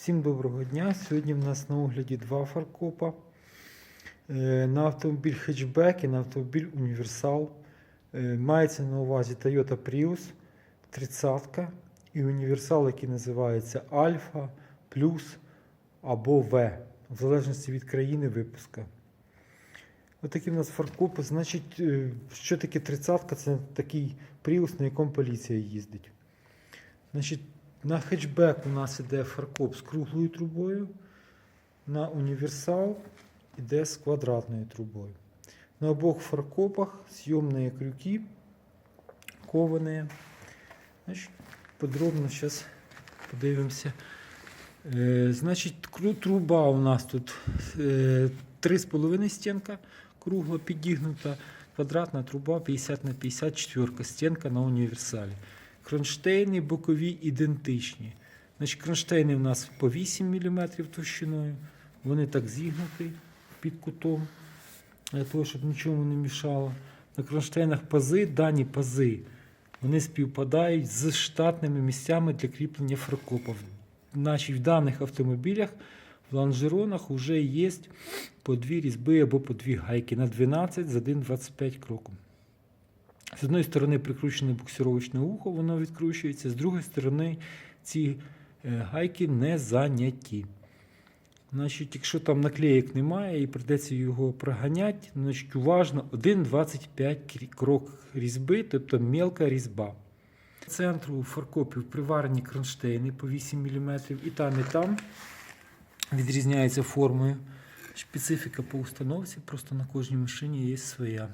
Всім доброго дня. Сьогодні в нас на огляді два фаркопа. Е, На автомобіль хетчбек і на автомобіль універсал. Е, Мається на увазі Toyota Prius 30 і універсал, який називається Альфа, Плюс або В, в залежності від країни випуска. Отакі в нас фаркопи. Значить, е, що таке 30 Це такий Prius, на якому поліція їздить. Значить, на хетчбек у нас іде фаркоп з круглою трубою, на універсал іде з квадратною трубою. На обох фаркопах зйомні крюки, ковані. Значить, подробно зараз подивимося. Е, значить, труба у нас тут е, 3,5 стінка кругла підігнута, квадратна труба 50 на 54 стінка на універсалі. Кронштейни бокові ідентичні. Значить, кронштейни у нас по 8 мм товщиною. Вони так зігнуті під кутом, для того, щоб нічому не мішало. На кронштейнах пази, дані пази, вони співпадають з штатними місцями для кріплення фаркопів. Значить, в даних автомобілях в лонжеронах вже є по дві різьби або по дві гайки на 12 з 1,25 кроком. З одної сторони прикручене буксировочне ухо, воно відкручується, з другої сторони ці е, гайки не заняті. Значить, якщо там наклеїк немає і придеться його проганяти, значить уважно 1,25 крок різьби, тобто мелка різьба. Центру фаркопів приварені кронштейни по 8 мм, і там, і там відрізняється формою. Специфіка по установці, просто на кожній машині є своя.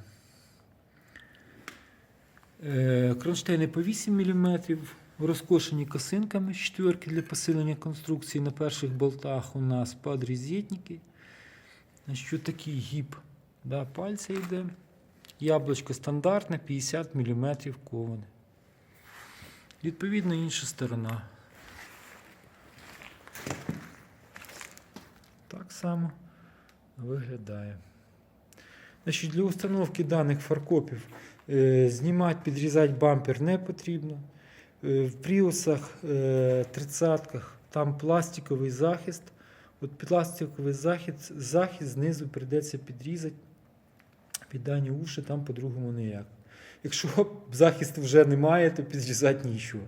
Е, Кронштейни по 8 мм, розкошені косинками четверки для посилення конструкції. На перших болтах у нас подрізетники. Значить, такий гіб да, пальця йде. Яблучко стандартне 50 мм коване. Відповідно, інша сторона. Так само виглядає. Значить, для установки даних фаркопів знімати, підрізати бампер не потрібно. Е, в пріусах, е, 30-ках там пластиковий захист. От пластиковий захист, захист знизу прийдеться підрізати під дані уші, там по-другому ніяк. Якщо захисту вже немає, то підрізати нічого.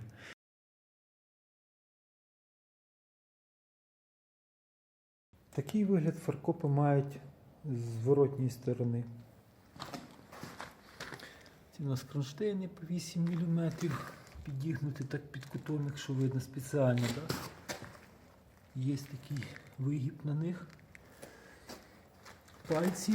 Такий вигляд фаркопи мають з зворотньої сторони. Ці у нас кронштейни по 8 мм, підігнуті так під кутом, якщо видно спеціально. Да? Є такий вигіб на них. Пальці.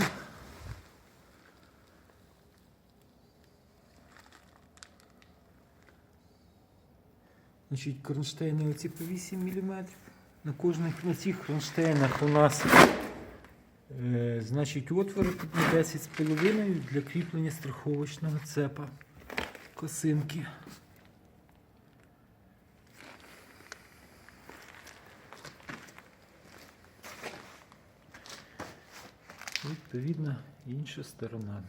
Значить, кронштейни оці по 8 мм. На кожних на цих кронштейнах у нас значить, отвори тут на 10,5 для кріплення страховочного цепа косинки. Відповідно, інша сторона.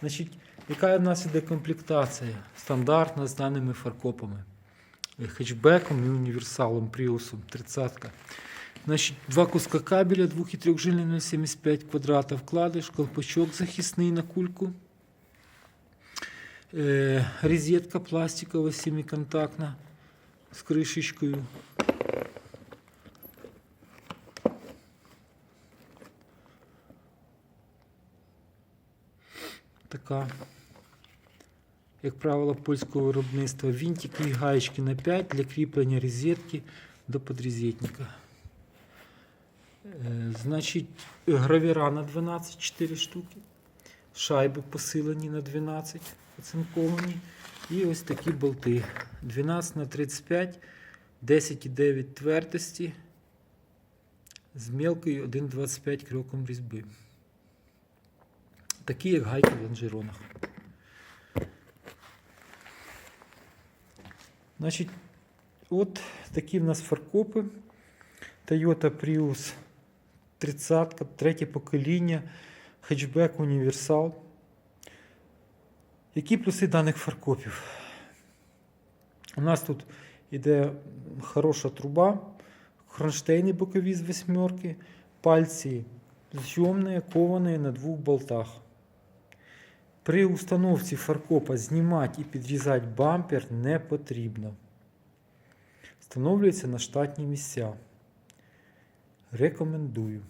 Значить, яка у нас іде комплектація? Стандартна з даними фаркопами. Е, Хетчбеком і універсалом Пріусом 30. Значить, два куска кабеля 2 і 3 на 75 квадрата вкладиш, колпачок захисний на кульку. Е, розетка пластикова семиконтактна з кришечкою. Така, як правило, польського виробництва. Вінтики і гаєчки на 5 для кріплення розетки до подрозетника. Е, Значить, гравіра на 12, 4 штуки. Шайби посилені на 12, оцинковані. І ось такі болти. 12 на 35, 10,9 твердості з мелкою 1,25 кроком різьби. Такі, як гайки в лонжеронах. Значить, от такі в нас фаркопи. Toyota Prius 30, третє покоління. хетчбек універсал. Які плюси даних фаркопів? У нас тут іде хороша труба, кронштейни бокові з восьмерки, пальці зйомні, ковані на двох болтах. При установці фаркопа знімати і підрізати бампер не потрібно. Встановлюється на штатні місця. Рекомендую.